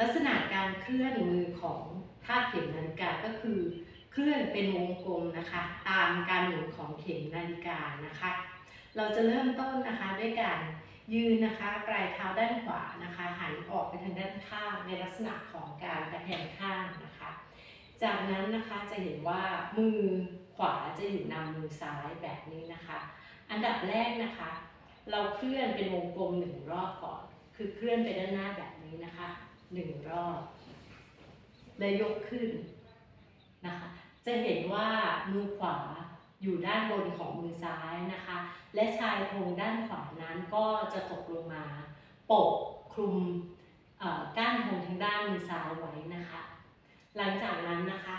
ลักษณะการเคลื่อนมือของท่าเข็มนาฬิกาก็คือเคลื่อนเป็นวงกลมนะคะ ตามการหมุนของเข็มนาฬิกานะคะ เราจะเริ่มต้นนะคะด้วยการยืนนะคะปลายเท้าด้านขวานะคะ หันออกไปทางด้านข้างในลักษณะของการตะแคงข้างนะคะ จากนั้นนะคะจะเห็นว่ามือขวาจะอยู่นำมือซ้ายแบบนี้นะคะ อันดับแรกนะคะ เราเคลื่อนเป็นวงกลมหนึ่งรอบก่อน คือเคลื่อนไปด้านหน้าแบบนี้นะคะหนึ่งรอบ แล้วยกขึ้นนะคะ จะเห็นว่ามือขวาอยู่ด้านบนของมือซ้ายนะคะ และชายโครงด้านขวานั้นก็จะตกลงมาปกคลุมก้านโครงทางด้านมือซ้ายไว้นะคะ หลังจากนั้นนะคะ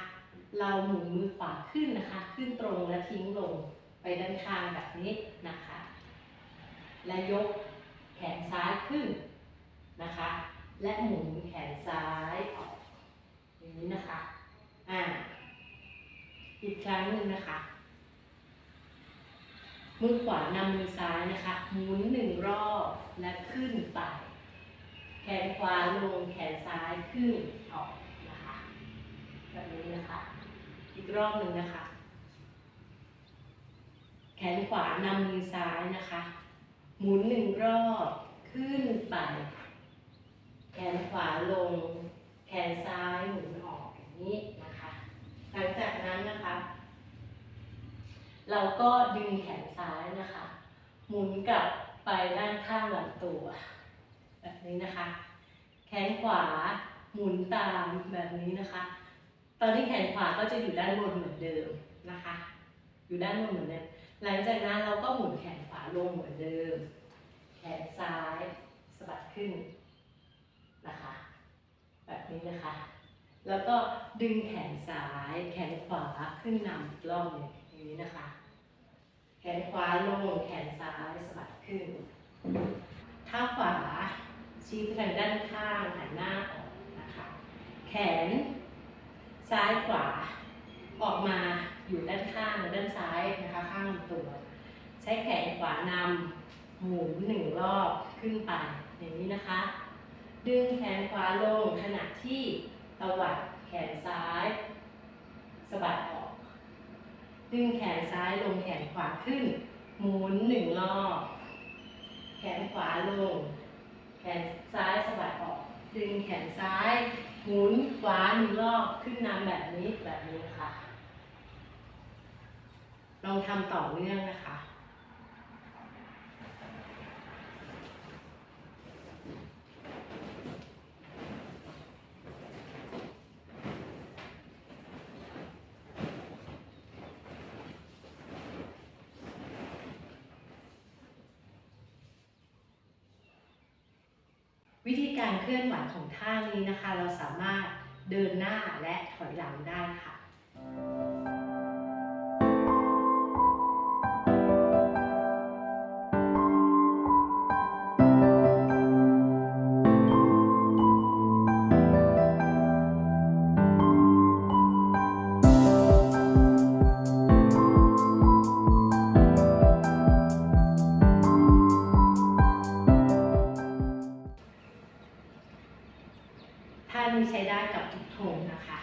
เราหมุนมือขวาขึ้นนะคะ ขึ้นตรงและทิ้งลงไปด้านข้างแบบนี้นะคะ และยก แขนซ้ายขึ้นนะคะ และหมุนแขนซ้ายออกอย่างนี้นะคะอ่าอีกครั้งหนึ่งนะคะมือขวานำมือซ้ายนะคะหมุนหนึ่งรอบและขึ้นไป แขนขวาลงแขนซ้ายขึ้นออกนะคะแบบนี้นะคะอีกรอบหนึ่งนะคะ แขนขวานำมือซ้ายนะคะ หมุนหนึ่งรอบขึ้นไป แขนขวาลง แขนซ้ายหมุนออกอย่างนี้นะคะ หลังจากนั้นนะคะ เราก็ดึงแขนซ้ายนะคะ หมุนกลับไปด้านข้างลำตัว แบบนี้นะคะ แขนขวาหมุนตามแบบนี้นะคะ ตอนนี้แขนขวาก็จะอยู่ด้านบนเหมือนเดิมนะคะ อยู่ด้านบนเหมือนเดิม หลังจากนั้นเราก็หมุนแขนขวาลงเหมือนเดิม แขนซ้ายสะบัดขึ้นนะคะ แบบนี้นะคะ แล้วก็ดึงแขนซ้ายแขนขวาขึ้นนำอีกรอบนึงอย่างนี้นะคะ แขนขวาลงแขนซ้ายสะบัดขึ้นเท้าขวาชี้ไปทางด้านข้างหันหน้าออกนะคะ แขนซ้ายขวาออกมา อยู่ด้านข้างด้านซ้ายนะคะข้างลำตัว ใช้แขนขวานำหมุนหนึ่งรอบขึ้นไปอย่างนี้นะคะ ดึงแขนขวาลงขณะที่ตวัดแขนซ้ายสะบัดออก ดึงแขนซ้ายลงแขนขวาขึ้น หมุนหนึ่งรอบ แขนขวาลง แขนซ้ายสะบัดออก ดึงแขนซ้าย หมุนขวาหนึ่งรอบขึ้นนำแบบนี้แบบนี้นะคะ ลองทำต่อเนื่องนะคะ วิธีการเคลื่อนไหวของท่านี้นะคะ เราสามารถเดินหน้าและถอยหลังได้ค่ะ ท่านี้ใช้ได้กับทุกโทนนะคะ